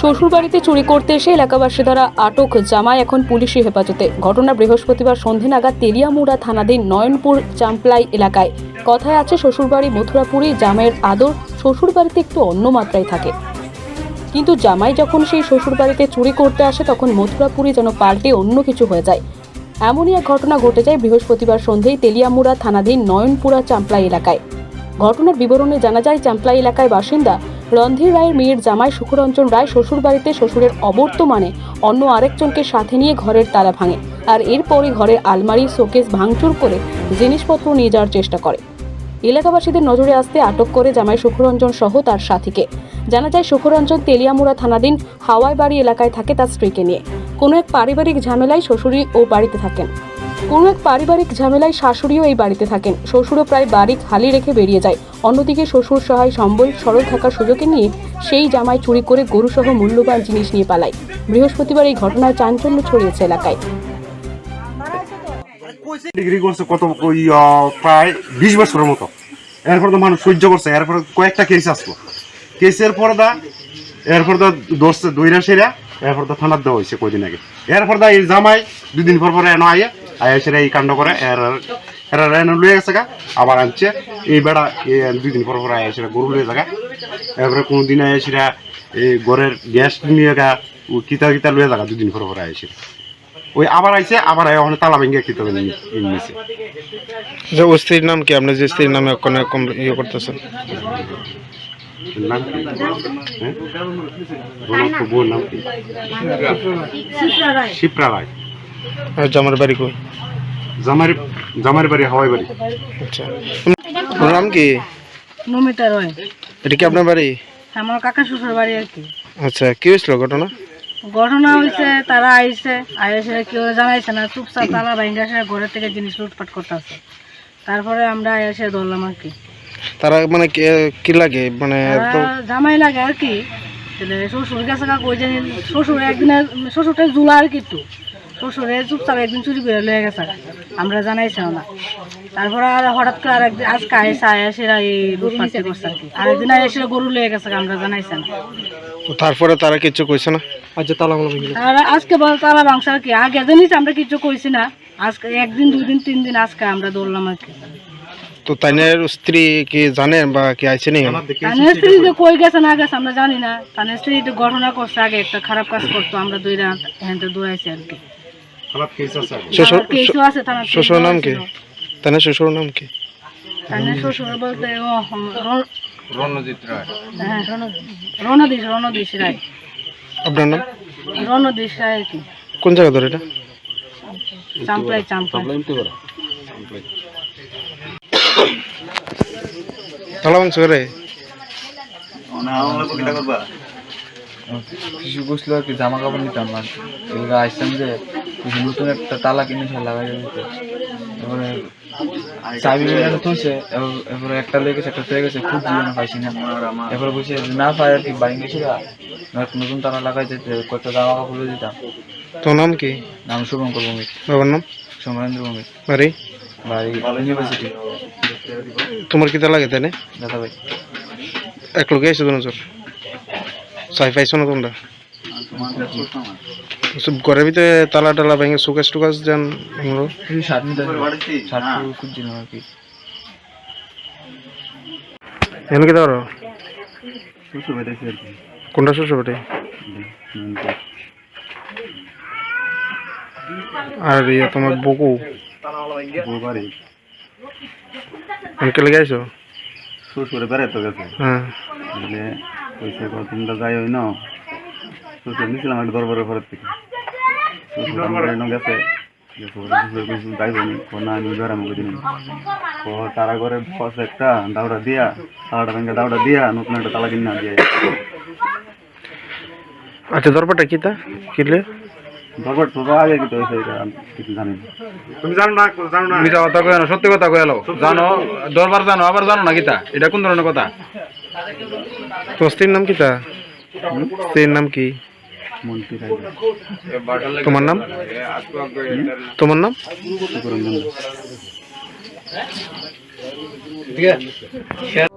শ্বশুরবাড়িতে চুরি করতে এসে এলাকাবাসী দ্বারা আটক। জামাই এখন পুলিশি হেফাজতে। ঘটনা বৃহস্পতিবার সন্ধে নাগাদ তেলিয়ামুড়া থানাধীন নয়নপুর চাম্পলাই এলাকায়। কথায় আছে, শ্বশুরবাড়ি মথুরাপুরে জামাইয়ের আদর শ্বশুরবাড়িতে একটু অন্য মাত্রায় থাকে। কিন্তু জামাই যখন সেই শ্বশুরবাড়িতে চুরি করতে আসে, তখন মথুরাপুরি যেন পাল্টে অন্য কিছু হয়ে যায়। এমনই এক ঘটনা ঘটে যায় বৃহস্পতিবার সন্ধেয় তেলিয়ামুড়া থানাধীন নয়নপুরা চাম্পলাই এলাকায়। ঘটনার বিবরণে জানা যায়, চাম্পলাই এলাকায় বাসিন্দা রণধীর রায়ের মেয়ের জামাই সুখরঞ্জন রায় শ্বশুরবাড়িতে শ্বশুরের অবর্তমানে অন্য আরেকজনকে সাথে নিয়ে ঘরের তালা ভাঙে আর এরপরই ঘরের আলমারি, শোকেস ভাঙচুর করে জিনিসপত্র নিয়ে যাওয়ার চেষ্টা করে। এলাকাবাসীদের নজরে আসতে আটক করে জামাই সুখরঞ্জন সহ তার সাথীকে। জানা যায় সুখরঞ্জন তেলিয়ামুড়া থানাধীন হাওয়াই বাড়ি এলাকায় থাকে তার স্ত্রীকে নিয়ে। কোনো এক পারিবারিক ঝামেলায় শ্বশুরই ও বাড়িতে থাকেন। কোনো এক পারিবারিক ঝামেলায় শাশুড়িও এই বাড়িতে থাকেন। শ্বশুরও প্রায় বাড়ি খালি রেখে বেরিয়ে যায়। অন্যদিকে শ্বশুর সহায় সম্বল, সরল থাকার সুযোগে নিয়ে সেই জামায় চুরি করে গরুসহ মূল্যবান জিনিস নিয়ে পালায়। বৃহস্পতিবার এই ঘটনায় চাঞ্চল্য ছড়িয়েছে এলাকায়। ডিগ্রি করছে কত প্রায় বিশ বছরের মতো। এরপর তো মানুষ সহ্য করছে, এরপর কয়েকটা কেস আসলো। কেসের পর দা, এরপর দা ধরছে দুইরা সেরা, এরপর দা থানার দেওয়া হয়েছে কয়দিন আগে। এরপর দা এই জামাই দুদিন পর পরে এনে আইয়া আয়া সেরা এই কাণ্ড করে এর এরা এনে লুয়ে গেছে গা আবার আনছে। এই বেড়া এই দুই দিন পর পর আয়া গরু লুয়ে জায়গা এরপরে কোনো দিন আয়া এই ঘরের গ্যাস নিয়ে গা কিতা কিতা লুয়ে জায়গা দুদিন পর পর আয়া ওই আবার আইছে আবার আয়া ওখানে তালা ভেঙে কিতা নিয়েছে যে ওর স্ত্রীর নাম কি? আপনি যে স্ত্রীর নামে কোনো কম ইয়ে করতেছেন? নাম কি? হ্যাঁ? নাম কি? শিপ্রা রায়। জামার বাড়ি কই? জামার জামার বাড়ি হাওয়াই বাড়ি। আচ্ছা। নাম কি? নমিতা রয়। এটা কি আপনার বাড়ি? আমার কাকা শ্বশুর বাড়ি আর কি। আচ্ছা কি হয়েছিল ঘটনা? ঘটনা হয়েছে তারা আইসে আইসে কেউ জানাইছে না চুপচাপ তালা ভাঙ্গা সে ঘরের থেকে জিনিস লুটপাট করতেছে। তারপরে আমরা এসে ধরলাম আর কি। তারা মানে কি- লাগে? মানে জামাই লাগে আর কি। শ্বশুর গেছে কাকু ওই জানি শ্বশুর একদিন শ্বশুরটা জুলা আর কি একটু। শ্বশুরে চুপচাপ একদিন চুরি করে লয়ে গেছে। আমরা জানাইছি না। তারপরে আর হঠাৎ করে আর একদিন আজকে আইসে আয়াসেরা এই লুটপাটটি করছে আর কি? আরেকদিন আয়াসেরা গরু লয়ে গেছে আমরা জানাইছি না। তারপরে তারা কিছু কইছে না? আচ্ছা তালা আর আজকে বল তালা মাংস আর কি? আগে জানিস আমরা কিছু কইছি না। আজকে একদিন দুই দিন তিন দিন আজকে আমরা দৌড়লাম আর কি। তো তাইনের স্ত্রী কি জানেন বা কি আইছে নি? তানের স্ত্রী যে কই গেছে না গেছে আমরা জানি না। তানের স্ত্রী তো ঘটনা করছে আগে একটা খারাপ কাজ করতো আমরা দুই রাত হ্যাঁ দৌড়াইছি আর কি। শ্বশুর নাম কি। তাইনের শ্বশুর নাম কি? শ্বশুর বলতে রণজিৎ রায়। হ্যাঁ রণদীশ রণদীশ রায়। আপনার নাম? রণদীশ রায় কি? কোন জায়গা ধরে এটা? চাম্পলাই চাম্পলাই তালা মাংস করে কিছু বসল কি জামা কাপড় নিতাম আসতাম যে নতুন একটা তালা কিনে সে লাগাই দিতে এবারে চাবি তুলছে এবার- এবারে একটা একটা পেয়ে গেছে খুব জীবনে পাইছি না। এবার না পাই আর কি বাড়ি গেছিল নতুন তালা লাগাই যেতে দিতাম। তোর নাম কি? নাম শুভঙ্কর ভৌমিক। বাবার নাম? সমরেন্দ্র ভৌমিক। বাড়ি? বাড়ি ইউনিভার্সিটি। তোমার কিতা লাগে তাই দাদা ভাই। এক লোকে চাই পাইছো না তোমরা? ঘরের ভিতরে তালা টালা ভেঙে সুকাস টুকাস যান খুঁজছিলাম আর কি। কি ধরো? আছে। কোনটা শ্বশুর বাড়ি? আর ইয়ে তোমার বকু? অনেকে লেগে আইসো শ্বশুরে বেড়াইতে গেছে। হ্যাঁ। তোমরা যাই হই না নিছিলাম একটা দরবারের ঘরের থেকে। গেছে তারা একটা দাউড়া দিয়া তালাটা ভেঙে দাউড়া দিয়া নতুন একটা তালা কিনা দিয়ে আচ্ছা দরবারটা কি তা? কিনলে দরবার তো আগে কি তো কিছু জানি না। তুমি জানো না জানো না? মিথ্যা কথা কয়ে না সত্যি কথা কয়ে জানো দরবার জানো আবার জানো না গীতা এটা কোন ধরনের কথা? তোমার স্ত্রীর নাম কি তা? স্ত্রীর নাম কি? তোমার নাম? তোমার নাম? ঠিক আছে।